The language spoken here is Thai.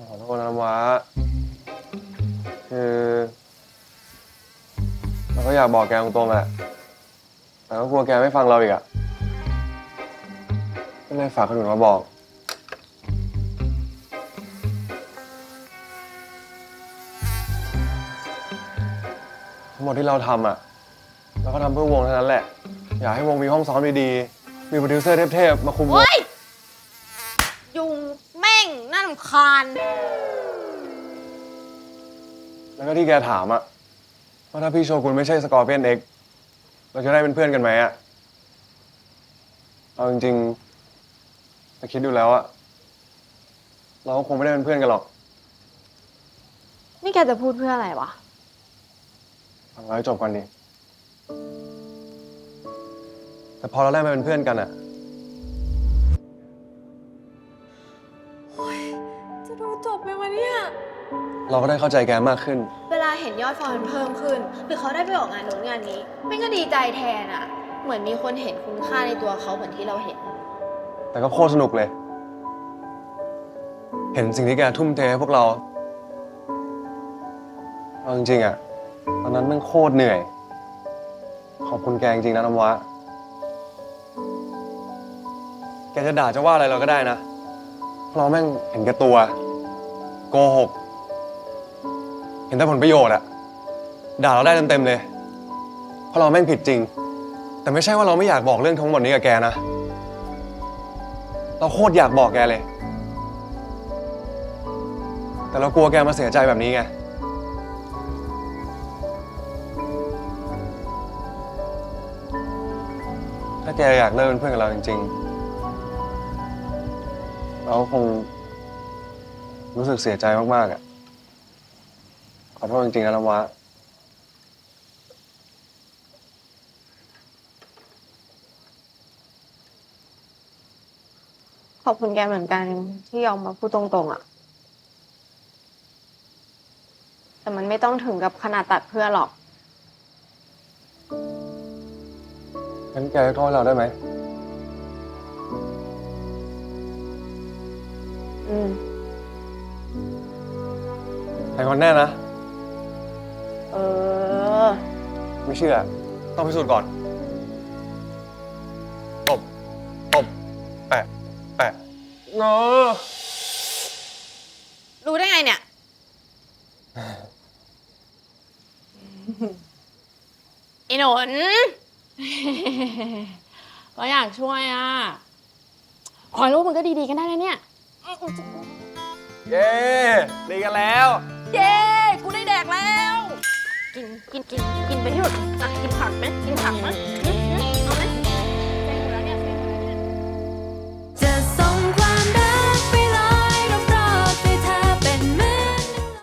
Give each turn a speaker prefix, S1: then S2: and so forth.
S1: ำว้าคือเราก็อยากบอกแกตรงๆแหละแต่ก็กลัวแกไม่ฟังเราอีกอะก็เลยฝากคนอื่นมาบอก ทั้งหมดที่เราทำอะเราก็ทำเพื่อวงเท่านั้นแหละ อยากให้วงมีห้องซ้อมดีๆ มีโปรดิวเซอร์เทพๆ มาคุมวง
S2: โอ้ย ยุงแม่งน่ารำคาญ
S1: แล้วก็ที่แกถามอะว่าถ้าพี่โชกุนไม่ใช่สกอร์เปียนเอ็กเราจะได้เป็นเพื่อนกันไหมอะเอาจริงๆแต่คิดดูแล้วอะเราก็คงไม่ได้เป็นเพื่อนกันหรอก
S2: นี่แกจะพูดเพื่ออะไรวะ
S1: ฟังเราให้จบก่อนดิแต่พอเราได้มาเป็นเพื่อนกันอะ
S2: จะ เนี่ย
S1: เราก็ได้เข้าใจแกมากขึ้น
S2: เวลาเห็นยอดฟอลมันเพิ่มขึ้น หรือเขาได้ไปออกงานโน้นงานนี้ไม่ก็ดีใจแทนอะเหมือนมีคนเห็นคุณค่าในตัวเขาเหมือนที่เราเห็น
S1: แต่ก็โคตรสนุกเลย เห็นสิ่งที่แกทุ่มเทให้พวกเราเอาจริงๆอะตอนนั้นแมันโคตรเหนื่อย ขอบคุณแกจริงๆนะน้ำว้าแกจะด่าจะว่าอะไรเราก็ได้นะ เพราะเราแม่งเห็นแก่ตัว โกหก เห็นแต่ผลประโยชน์อะด่าเราได้เต็มๆเลย เพราะเราแม่งผิดจริง แต่ไม่ใช่ว่าเราไม่อยากบอกเรื่องทั้งหมดนี้กับแกนะ เราโคตรอยากบอกแกเลย แต่เรากลัวแกมาเสียใจแบบนี้ไง ถ้าแกอยากเลิกเป็นเพื่อนกับเราจริงๆ เราคง รู้สึกเสียใจมากๆอะ ขอโทษจริงๆนะน้ำว้า
S2: ขอบคุณแกเหมือนกันที่ยอมมาพูดตรงๆอะแต่มันไม่ต้องถึงกับขนาดตัดเพื่อนหรอก
S1: งั้นแกยกโทษให้เราได้ไหม ก่อนแน่นะ
S2: เออ
S1: ไม่เชื่อ ต้องพิสูจน์ก่อน ตบ ตบ แปะ แปะเงอ
S2: รู้ได้ไงเนี่ย ไอ้หนน
S3: ก็อยากช่วยอะ ขอให้ลูกมันก็ดีๆกันได้นะเนี่ย
S1: เย้ดีกันแล้ว
S3: เย้กูได้แดกแล้ว
S2: กินกินกินกินไปที่หมดอะกินผักไหมกินผักไหมอืมอืมเอาไหม